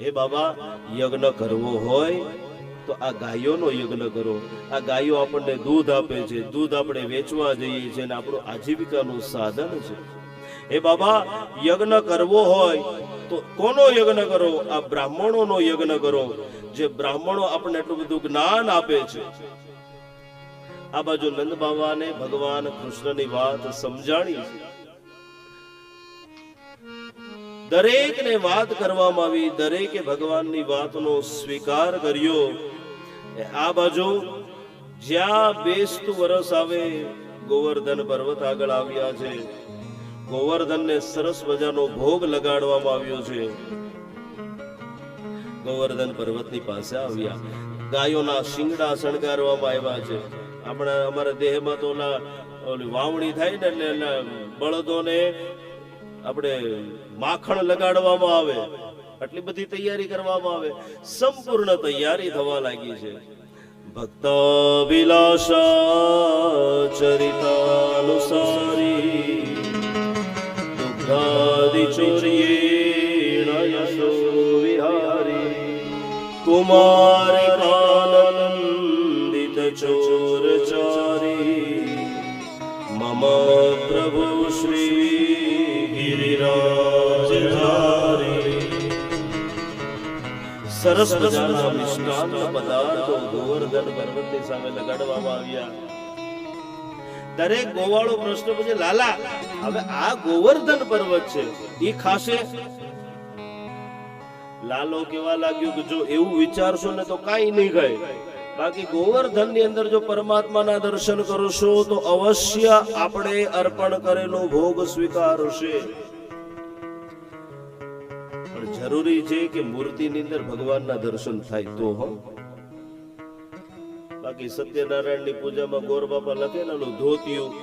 એ બાબા, યજ્ઞ કરવો હોય તો આ ગાયોનો યજ્ઞ કરો. આ ગાયો આપણને દૂધ આપે છે. દૂધ આપણે વેચવા જઈએ છીએ અને આપણું આજીવિકાનું સાધન છે. હે બાબા, યજ્ઞ કરવો હોય તો કોનો યજ્ઞ કરો? આ બ્રાહ્મણોનો યજ્ઞ કરો. જે બ્રાહ્મણો આપણને એટલું બધું જ્ઞાન આપે છે. આ બાજુ નંદ બાબાને ભગવાન કૃષ્ણની વાત સમજાણી. છે દરેકને વાત કરવામાં આવી, દરેકે ભગવાનની વાતનો સ્વીકાર કર્યો. આ બાજુ જ્યાં બેસતું વરસ આવે, ગોવર્ધન પર્વત આગળ આવ્યા છે. ગોવર્ધનને સરસ મજાનો ભોગ લગાડવામાં આવ્યો છે. ગોવર્ધન પર્વતની પાસે આવ્યા. ગાયોના શિંગડા શણગારવામાં આવ્યા છે. આપણા અમારા દેહમાં તો ઓલી વાવણી થાય ને એટલે બળદોને આપણે માખણ લગાડવામાં આવે, આટલી બધી તૈયારી કરવામાં આવે, સંપૂર્ણ તૈયારી થવા લાગી છે. ભક્ત વિલાસા ચરિતાનુસારી દુઃખાદિ ચોર્યેણ યશો વિહારી, કુમારિકાનંદિત ચોર ચારી મમ પ્રભુ શ્રી સરસ મજાના મિષ્ટાન પદાર્થો ગોવર્ધન પર્વતની સામે લગાડવામાં આવ્યા. દરેક ગોવાળો પ્રશ્ન પૂછે લાલા હવે આ ગોવર્ધન પર્વત છે એ ખાશે? લાલો કેવા લાગ્યું કે જો એવું વિચારશો ને તો કાઈ નહીં ગયે. બાકી ગોવર્ધનની અંદર જો પરમાત્માના દર્શન કરશો તો અવશ્ય આપણે અર્પણ કરેલો ભોગ સ્વીકારશે જરૂરી છે કે મૂર્તિની અંદર ભગવાનના દર્શન થાય તો, હો. બાકી સત્યનારાયણની પૂજામાં ગોર બાપા લખે ને ધોતિયું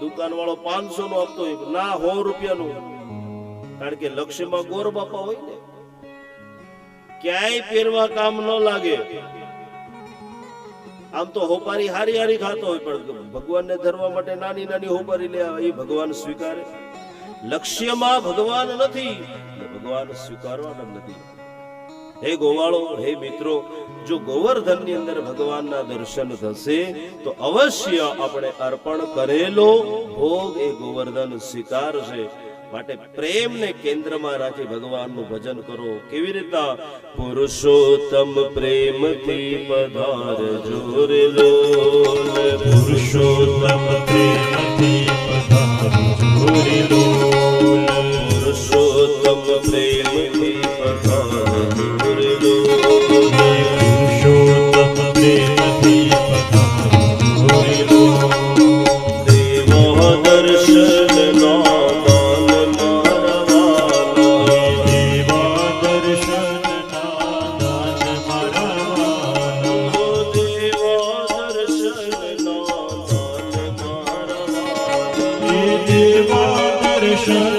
દુકાન વાળો પાંચસો નો આપતો હોય, ના, સો રૂપિયાનું. કારણ કે લક્ષ્યમાં ગોર બાપા હોય ને, ક્યાંય પહેરવા કામ ન લાગે. આમ તો હોપારી હારી હારી ખાતો હોય, પણ ભગવાનને ધરવા માટે નાની નાની હોપારી લે, એ ભગવાન સ્વીકારે. લક્ષ્યમાં ભગવાન નથી. ભગવાન સ્વીકારવાના નથી. હે ગોવાળો, હે મિત્રો, જો ગોવર્ધનની અંદર ભગવાનના દર્શન થશે, તો અવશ્ય આપણે અર્પણ કરેલો ભોગ એ ગોવર્ધન સ્વીકારશે. માટે પ્રેમને કેન્દ્રમાં રાખી ભગવાનનું ભજન કરો. કેવી રીતના? પુરુષોત્તમ પ્રેમથી પધાર જોરે પુરુષોત્તમ show.